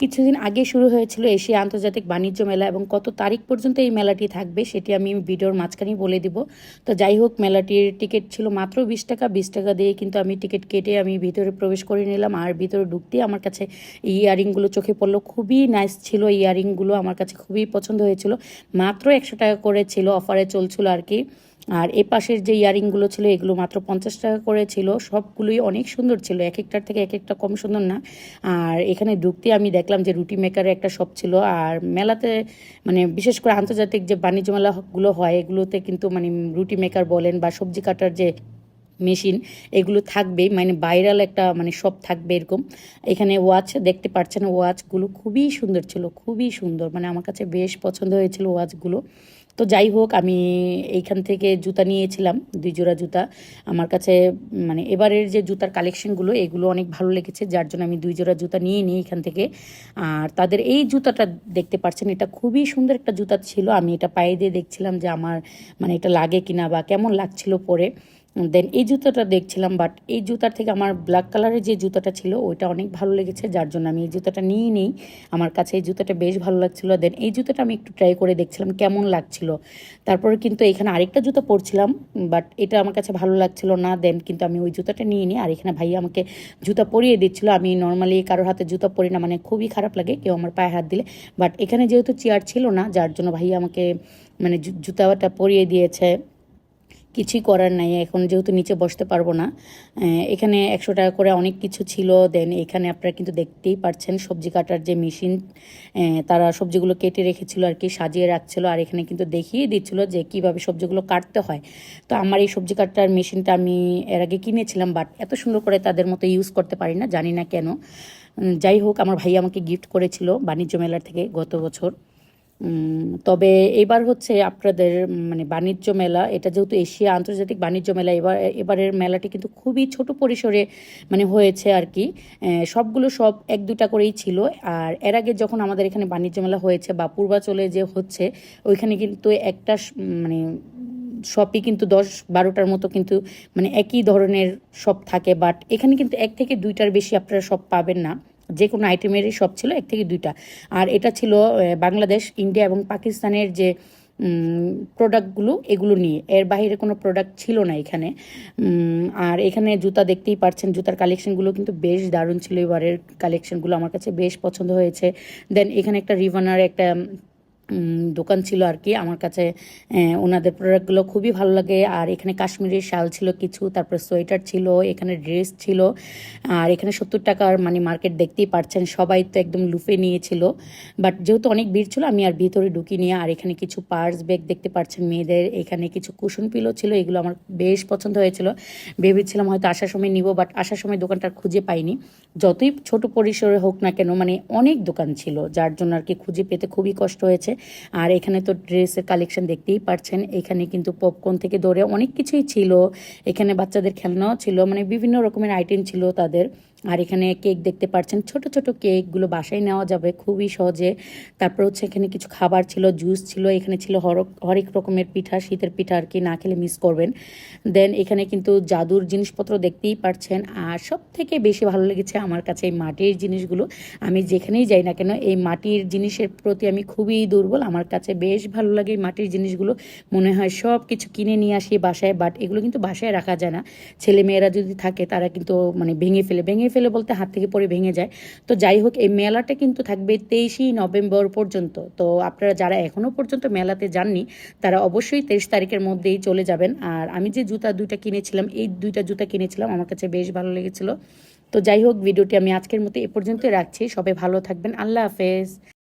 কিছুদিন আগে শুরু হয়েছিল এশিয়া আন্তর্জাতিক বাণিজ্য মেলা এবং কত তারিখ পর্যন্ত এই মেলাটি থাকবে সেটি আমি ভিডিওর মাঝখানেই বলে দিব। তো যাই হোক, মেলাটির টিকিট ছিল মাত্র বিশ টাকা বিশ টাকা দিয়ে কিন্তু আমি টিকিট কেটে আমি ভিতরে প্রবেশ করে নিলাম আর ভিতরে ঢুকতেই আমার কাছে ইয়ারিংগুলো চোখে পড়ল। খুবই নাইস ছিল ইয়ারিংগুলো, আমার কাছে খুবই পছন্দ হয়েছিল। মাত্র একশো টাকা করে ছিল অফারে চলছিল আর কি। আর এ পাশের যে ইয়ারিংগুলো ছিল, এগুলো মাত্র পঞ্চাশ টাকা করে ছিল। সবগুলোই অনেক সুন্দর ছিল, এক একটার থেকে এক একটা কম সুন্দর না। আর এখানে ঢুকতে আমি দেখলাম যে রুটি মেকারের একটা শপ ছিল। আর মেলাতে মানে বিশেষ করে আন্তর্জাতিক যে বাণিজ্য মেলাগুলো হয়, এগুলোতে কিন্তু মানে রুটি মেকার বলেন বা সবজি কাটার যে মেশিন, এগুলো থাকবেই মানে ভাইরাল একটা মানে সব থাকবে এরকম। এখানে ওয়াচ দেখতে পাচ্ছেন ওয়াচগুলো খুবই সুন্দর ছিল, খুবই সুন্দর। মানে আমার কাছে বেশ পছন্দ হয়েছিল ওয়াচগুলো তো যাই হোক, আমি এইখান থেকে জুতা নিয়েছিলাম, দুই জোড়া জুতা। আমার কাছে মানে এবারের যে জুতার কালেকশনগুলো, এগুলো অনেক ভালো লেগেছে, যার জন্য আমি দুই জোড়া জুতা নিয়ে নিই এখান থেকে। আর তাদের এই জুতাটা দেখতে পাচ্ছেন, এটা খুবই সুন্দর একটা জুতা ছিল। আমি এটা পায়ে দিয়ে দেখছিলাম যে আমার মানে এটা লাগে কিনা বা কেমন লাগছিল পরে। দেন এই জুতোটা দেখছিলাম বাট এই জুতার থেকে আমার ব্ল্যাক কালারের যে জুতোটা ছিল, ওইটা অনেক ভালো লেগেছে, যার জন্য আমি এই জুতোটা নিয়ে নিই। আমার কাছে এই জুতোটা বেশ ভালো লাগছিল। দেন এই জুতোটা আমি একটু ট্রাই করে দেখছিলাম, কেমন লাগছিল। তারপরে কিন্তু এখানে আরেকটা জুতো পরছিলাম বাট এটা আমার কাছে ভালো লাগছিল না। দেন কিন্তু আমি ওই জুতোটা নিয়ে নিই, আর এখানে ভাই আমাকে জুতা পরিয়ে দিচ্ছিল। আমি নর্মালি কারোর হাতে জুতা পরি না মানে খুবই খারাপ লাগে কেউ আমার পায়ে হাত দিলে। বাট এখানে যেহেতু চেয়ার ছিল না, যার জন্য ভাই আমাকে মানে জুতাটা পরিয়ে দিয়েছে। কিছুই করার নাই, এখন যেহেতু নিচে বসতে পারব না। এখানে একশো টাকা করে অনেক কিছু ছিল দেন এখানে আপনারা কিন্তু দেখতেই পাচ্ছেন সবজি কাটার যে মেশিন তারা সবজিগুলো কেটে রেখেছিল আর কি, সাজিয়ে রাখছিল, আর এখানে কিন্তু দেখিয়ে দিচ্ছিল যে কীভাবে সবজিগুলো কাটতে হয়। তো আমার এই সবজি কাটার মেশিনটা আমি এর আগে কিনেছিলাম বাট এত সুন্দর করে তাদের মতো ইউজ করতে পারি না, জানি না কেন। যাই হোক, আমার ভাই আমাকে গিফট করেছিল বাণিজ্য মেলার থেকে গত বছর। তবে এবার হচ্ছে আপনাদের মানে বাণিজ্য মেলা, এটা যেহেতু এশিয়া আন্তর্জাতিক বাণিজ্য মেলা, এবার, এবারের মেলাটি কিন্তু খুবই ছোট পরিসরে মানে হয়েছে আর কি। সবগুলো সব এক দুটা করেই ছিল। আর এর আগে যখন আমাদের এখানে বাণিজ্য মেলা হয়েছে বা পূর্বাচলে যে হচ্ছে, ওইখানে কিন্তু একটা মানে শপই কিন্তু দশ বারোটার মতো কিন্তু মানে একই ধরনের শপ থাকে। বাট এখানে কিন্তু এক থেকে দুইটার বেশি আপনারা সব পাবেন না। যে কোনো আইটেমেরই সব ছিল, এক থেকে দুইটা। আর এটা ছিল বাংলাদেশ, ইন্ডিয়া এবং পাকিস্তানের যে প্রোডাক্টগুলো এগুলো নিয়ে। এর বাইরে কোনো প্রোডাক্ট ছিল না এখানে। আর এখানে জুতা দেখতেই পারছেন, জুতার কালেকশনগুলো কিন্তু বেশ দারুণ ছিল। এবারের কালেকশনগুলো আমার কাছে বেশ পছন্দ হয়েছে। দেন এখানে একটা রিভানার একটা দোকান ছিল আর কি। আমার কাছে ওনাদের প্রোডাক্টগুলো খুবই ভালো লাগে। আর এখানে কাশ্মীরি শাল ছিল কিছু, তারপর সোয়েটার ছিল, এখানে ড্রেস ছিল। আর এখানে সত্তর টাকার মানে মার্কেট দেখতেই পারছেন, সবাই তো একদম লুফে নিয়েছিল। বাট যেহেতু অনেক ভিড় ছিল, আমি আর ভিতরে ঢুকি নিয়ে আর এখানে কিছু পার্স ব্যাগ দেখতে পাচ্ছেন মেয়েদের, এখানে কিছু কুশন পিলো ছিল, এগুলো আমার বেশ পছন্দ হয়েছিল। ভেবেছিলাম হয়তো আসার সময় নিব, বাট আসার সময় দোকানটা খুঁজে পাইনি। যতই ছোট পরিসরে হোক না কেন মানে অনেক দোকান ছিল, যার জন্য আর কি খুঁজে পেতে খুবই কষ্ট হয়েছে। আর এখানে তো ড্রেসের কালেকশন দেখতেই পারছেন। এখানে কিন্তু পপকর্ন থেকে ধরে অনেক কিছুই ছিল। এখানে বাচ্চাদের খেলনাও ছিল। মানে বিভিন্ন রকমের আইটেম ছিল তাদের। আর এখানে কেক দেখতে পাচ্ছেন ছোট ছোট কেকগুলো বাসায় নেওয়া যাবে খুবই সহজে। তারপর হচ্ছে এখানে কিছু খাবার ছিল, জুস ছিল, এখানে ছিল হরক, হরেক রকমের পিঠা, শীতের পিঠা আর কি, না খেলে মিস করবেন। দেন এখানে কিন্তু জাদুর জিনিসপত্র দেখতেই পাচ্ছেন আর সব থেকে বেশি ভালো লেগেছে আমার কাছে এই মাটির জিনিসগুলো। আমি যেখানেই যাই না কেন, এই মাটির জিনিসের প্রতি আমি খুবই দুর্বল। আমার কাছে বেশ ভালো লাগে এই মাটির জিনিসগুলো। মনে হয় সব কিছু কিনে নিয়ে আসি বাসায় বাট এগুলো কিন্তু বাসায় রাখা যায় না। ছেলে মেয়েরা যদি থাকে, তারা কিন্তু মানে ভেঙে ফেলে, ভেঙে ফেলে বলতে হাত থেকে পড়ে ভেঙে যায়। তো যাই হোক, এই মেলাটা কিন্তু থাকবে তেইশই নভেম্বর পর্যন্ত। তো আপনারা যারা এখনও পর্যন্ত মেলাতে যাননি, তারা অবশ্যই তেইশ তারিখের মধ্যেই চলে যাবেন। আর আমি যে জুতা দুইটা কিনেছিলাম, এই দুইটা জুতা কিনেছিলাম, আমার কাছে বেশ ভালো লেগেছিলো। তো যাই হোক, ভিডিওটি আমি আজকের মতো এ পর্যন্তই রাখছি। সবাই ভালো থাকবেন। আল্লাহ হাফেজ।